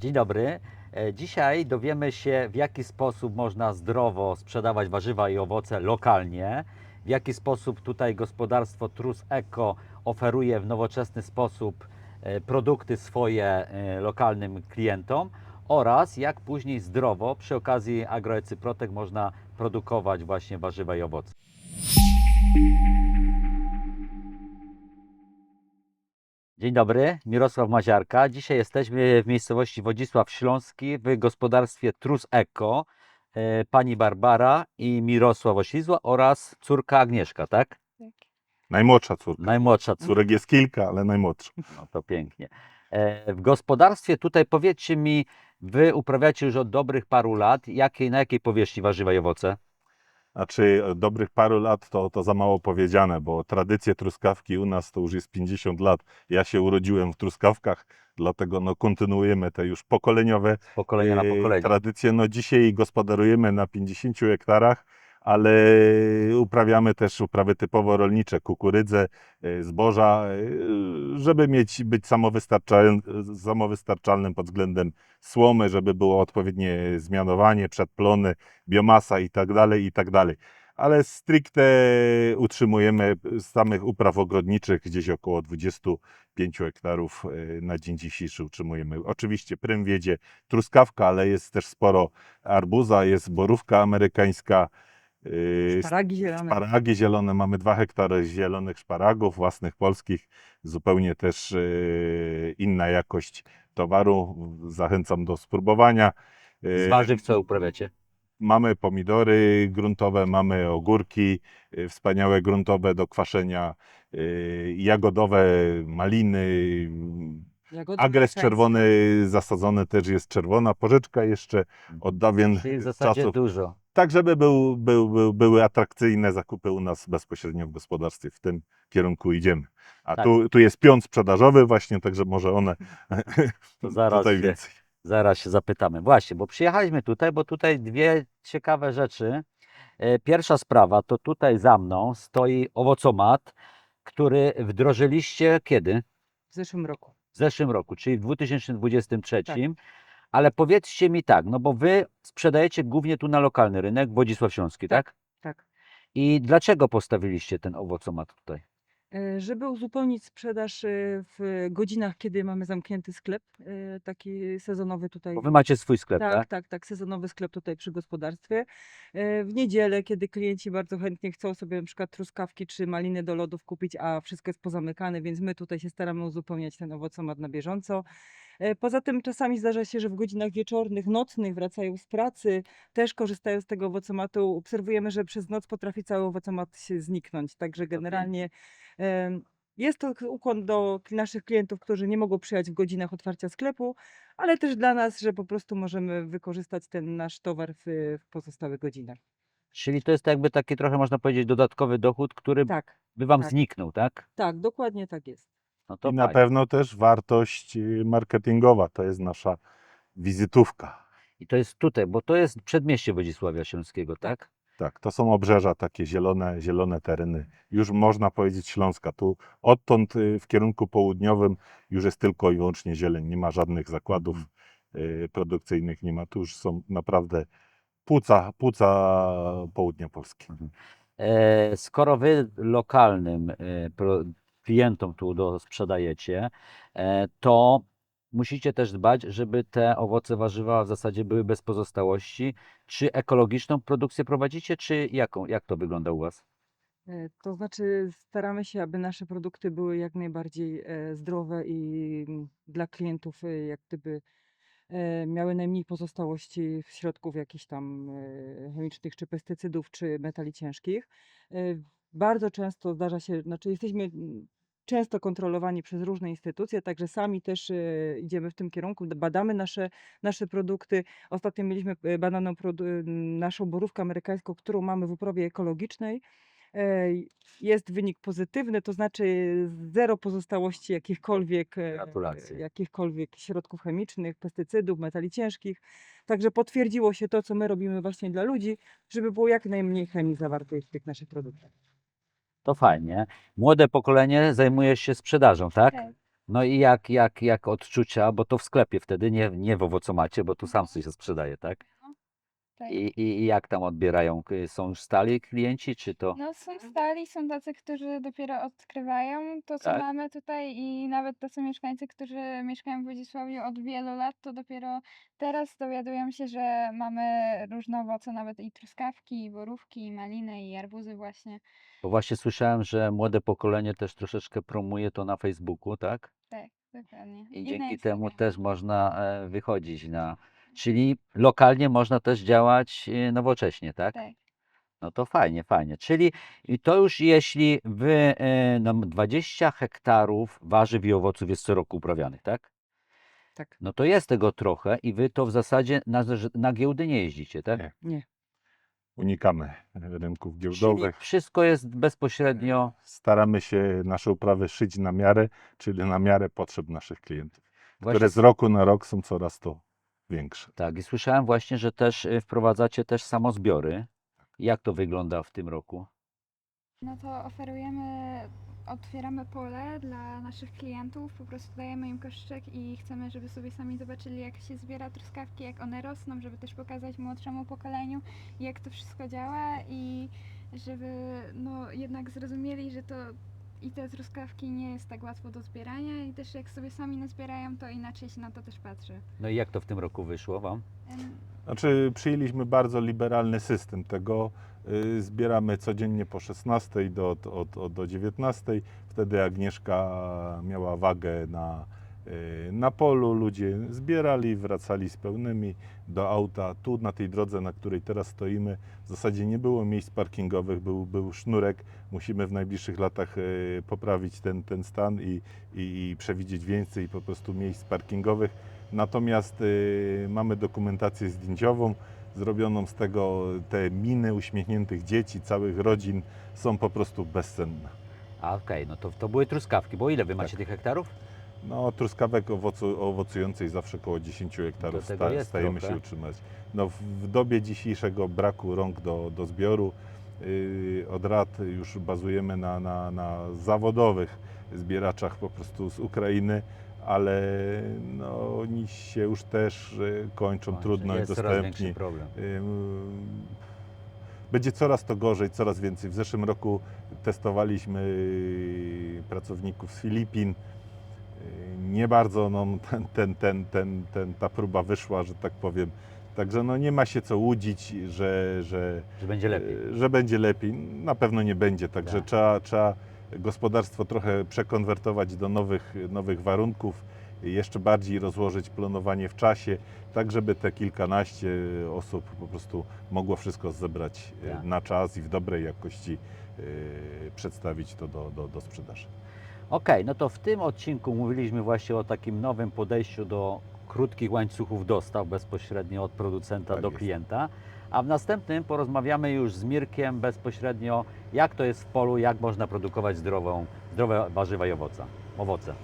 Dzień dobry. E, Dzisiaj dowiemy się, w jaki sposób można zdrowo sprzedawać warzywa i owoce lokalnie, w jaki sposób tutaj gospodarstwo Trus Eco oferuje w nowoczesny sposób e, produkty swoje e, lokalnym klientom oraz jak później zdrowo przy okazji agroecyprotek można produkować właśnie warzywa i owoce. Dzień dobry, Mirosław Maziarka. Dzisiaj jesteśmy w miejscowości Wodzisław Śląski w gospodarstwie Trus Eco. E, Pani Barbara i Mirosław Oślizła oraz córka Agnieszka, tak? Najmłodsza córka. Najmłodsza córka. Córek jest kilka, ale najmłodsza. No to pięknie. E, W gospodarstwie tutaj powiedzcie mi, wy uprawiacie już od dobrych paru lat, jakiej, na jakiej powierzchni warzywa i owoce? Znaczy dobrych paru lat to, to za mało powiedziane, bo tradycje truskawki u nas to już jest 50 lat. Ja się urodziłem w truskawkach, dlatego no, kontynuujemy te już pokoleniowe pokolenia na e, pokolenie. tradycje. No, dzisiaj gospodarujemy na 50 hektarach, ale uprawiamy też uprawy typowo rolnicze, kukurydzę, e, zboża, e, żeby mieć, być samowystarczalnym, pod względem słomy, żeby było odpowiednie zmianowanie, przedplony, biomasa i tak dalej, i tak. Ale stricte utrzymujemy z samych upraw ogrodniczych gdzieś około 25 hektarów e, na dzień dzisiejszy utrzymujemy. Oczywiście prym wiedzie truskawka, ale jest też sporo arbuza, jest borówka amerykańska, Szparagi zielone. Szparagi zielone, mamy dwa hektary zielonych szparagów, własnych polskich, zupełnie też e, inna jakość towaru. Zachęcam do spróbowania. E, Z warzyw co uprawiacie? Mamy pomidory gruntowe, mamy ogórki wspaniałe gruntowe do kwaszenia, jagodowe, maliny, Jagody agres czerwony zasadzony też jest czerwona, porzeczka jeszcze od dawien Czyli w zasadzie czasów. dużo. Tak, żeby był, był, był, były atrakcyjne zakupy u nas bezpośrednio w gospodarstwie. W tym kierunku idziemy. A Tak. tu, tu jest pion sprzedażowy właśnie, także może one To zaraz tutaj się- więcej. Zaraz się zapytamy. Właśnie, bo przyjechaliśmy tutaj, bo tutaj dwie ciekawe rzeczy. E, Pierwsza sprawa to tutaj za mną stoi owocomat, który wdrożyliście kiedy? W zeszłym roku. W zeszłym roku, czyli w 2023. Tak. Ale powiedzcie mi tak, no bo wy sprzedajecie głównie tu na lokalny rynek, Wodzisław Śląski, tak? Tak. I dlaczego postawiliście ten owocomat tutaj? E, Żeby uzupełnić sprzedaż e, w godzinach, kiedy mamy zamknięty sklep, e, taki sezonowy tutaj. Bo wy macie swój sklep, tak? Tak, tak, tak, sezonowy sklep tutaj przy gospodarstwie. E, W niedzielę, kiedy klienci bardzo chętnie chcą sobie na przykład truskawki czy maliny do lodów kupić, a wszystko jest pozamykane, więc my tutaj się staramy uzupełniać ten owocomat na bieżąco. E, Poza tym czasami zdarza się, że w godzinach wieczornych, nocnych wracają z pracy, też korzystają z tego owocomatu. Obserwujemy, że przez noc potrafi cały owocomat się zniknąć, także generalnie em, jest to ukłon do naszych klientów, którzy nie mogą przyjechać w godzinach otwarcia sklepu, ale też dla nas, że po prostu możemy wykorzystać ten nasz towar w, w pozostałych godzinach. Czyli to jest jakby taki trochę można powiedzieć dodatkowy dochód, który Tak, by wam tak. zniknął, tak? tak, dokładnie tak jest. No to I na fajnie. pewno też wartość y, marketingowa, to jest nasza wizytówka. I to jest tutaj, bo to jest przedmieście Wodzisławia Śląskiego, tak? Tak, to są obrzeża, takie zielone, zielone tereny. Już można powiedzieć Śląska. Tu odtąd y, w kierunku południowym już jest tylko i wyłącznie zieleń. Nie ma żadnych zakładów y, produkcyjnych, nie ma. Tu już są naprawdę płuca, płuca południa Polski. E, skoro wy lokalnym e, pro, klientom tu do, sprzedajecie, e, to musicie też dbać, żeby te owoce, warzywa w zasadzie były bez pozostałości. Czy ekologiczną produkcję prowadzicie, czy jaką, jak to wygląda u was? E, To znaczy staramy się, aby nasze produkty były jak najbardziej e, zdrowe i dla klientów jak gdyby miały najmniej pozostałości środków jakichś tam chemicznych, czy pestycydów, czy metali ciężkich. Bardzo często zdarza się, znaczy jesteśmy często kontrolowani przez różne instytucje, także sami też e, idziemy w tym kierunku, badamy nasze, nasze produkty. Ostatnio mieliśmy e, badaną produ- naszą borówkę amerykańską, którą mamy w uprawie ekologicznej. Jest wynik pozytywny, to znaczy zero pozostałości jakichkolwiek, e, Gratulacje. jakichkolwiek środków chemicznych, pestycydów, metali ciężkich. Także potwierdziło się to, co my robimy właśnie dla ludzi, żeby było jak najmniej chemii zawartej w tych naszych produktach. To fajnie. Młode pokolenie zajmuje się sprzedażą, tak? Tak. No i jak, jak, jak odczucia, bo to w sklepie wtedy, nie, nie w owocomacie, bo tu sam coś się sprzedaje, tak? Tak. I, i, I jak tam odbierają? Są już stali klienci, czy to? No są stali, są tacy, którzy dopiero odkrywają to, co Tak. mamy tutaj i nawet tacy mieszkańcy, którzy mieszkają w Wodzisławiu od wielu lat, to dopiero teraz dowiadują się, że mamy różne owoce, nawet i truskawki, i borówki, i maliny, i arbuzy właśnie. Bo właśnie słyszałem, że młode pokolenie też troszeczkę promuje to na Facebooku, tak? Tak, dokładnie. I dzięki temu Instagramie. też można e, wychodzić na. Czyli lokalnie można też działać e, nowocześnie, tak? Tak. No to fajnie, fajnie. Czyli i to już jeśli wy e, no, 20 hektarów warzyw i owoców jest co roku uprawianych, tak? Tak. No to jest tego trochę i wy to w zasadzie na, na giełdy nie jeździcie, tak? Nie. Nie. Unikamy rynków Czyli giełdowych. wszystko jest bezpośrednio. Staramy się nasze uprawy szyć na miarę, czyli na miarę potrzeb naszych klientów, Właśnie, które z roku na rok są coraz to większe. tak, i słyszałem właśnie, że też e, wprowadzacie też samozbiory. Jak to wygląda w tym roku? No to oferujemy, otwieramy pole dla naszych klientów, po prostu dajemy im koszyczek i chcemy, żeby sobie sami zobaczyli, jak się zbiera truskawki, jak one rosną, żeby też pokazać młodszemu pokoleniu, jak to wszystko działa i żeby no jednak zrozumieli, że to i te truskawki nie jest tak łatwo do zbierania i też jak sobie sami nazbierają, to inaczej się na to też patrzy. No i jak to w tym roku wyszło Wam? Znaczy, przyjęliśmy bardzo liberalny system tego. y, Zbieramy codziennie po 16 do, od, od, do 19. Wtedy Agnieszka miała wagę na, na polu. Ludzie zbierali, wracali z pełnymi do auta. Tu na tej drodze, na której teraz stoimy, w zasadzie nie było miejsc parkingowych, był, był sznurek. Musimy w najbliższych latach y, poprawić ten, ten stan i, i, i przewidzieć więcej po prostu miejsc parkingowych. Natomiast y, mamy dokumentację zdjęciową zrobioną z tego, te miny uśmiechniętych dzieci, całych rodzin są po prostu bezcenne. A okej, no to, to były truskawki, bo ile Wy macie Tak. tych hektarów? No, truskawek owocu, owocującej zawsze około 10 hektarów sta, stajemy trochę. się utrzymać. No, w, w dobie dzisiejszego braku rąk do, do zbioru yy, od lat już bazujemy na, na, na zawodowych zbieraczach po prostu z Ukrainy, ale no, oni się już też yy, kończą, Kończy. trudno jest dostępni. problem. Ym, Będzie coraz to gorzej, coraz więcej. W zeszłym roku testowaliśmy y, pracowników z Filipin. Nie bardzo no, ten, ten, ten, ten, ten, ta próba wyszła, że tak powiem. Także no, nie ma się co łudzić, że, że, Że będzie lepiej. y, że będzie lepiej. Na pewno nie będzie, także Tak. trzeba, trzeba gospodarstwo trochę przekonwertować do nowych, nowych warunków, jeszcze bardziej rozłożyć planowanie w czasie, tak żeby te kilkanaście osób po prostu mogło wszystko zebrać y, Tak. na czas i w dobrej jakości y, przedstawić to do, do, do sprzedaży. Okej, no to w tym odcinku mówiliśmy właśnie o takim nowym podejściu do krótkich łańcuchów dostaw bezpośrednio od producenta Tak do jest. klienta. A w następnym porozmawiamy już z Mirkiem bezpośrednio, jak to jest w polu, jak można produkować zdrową, zdrowe warzywa i owoce. owoce.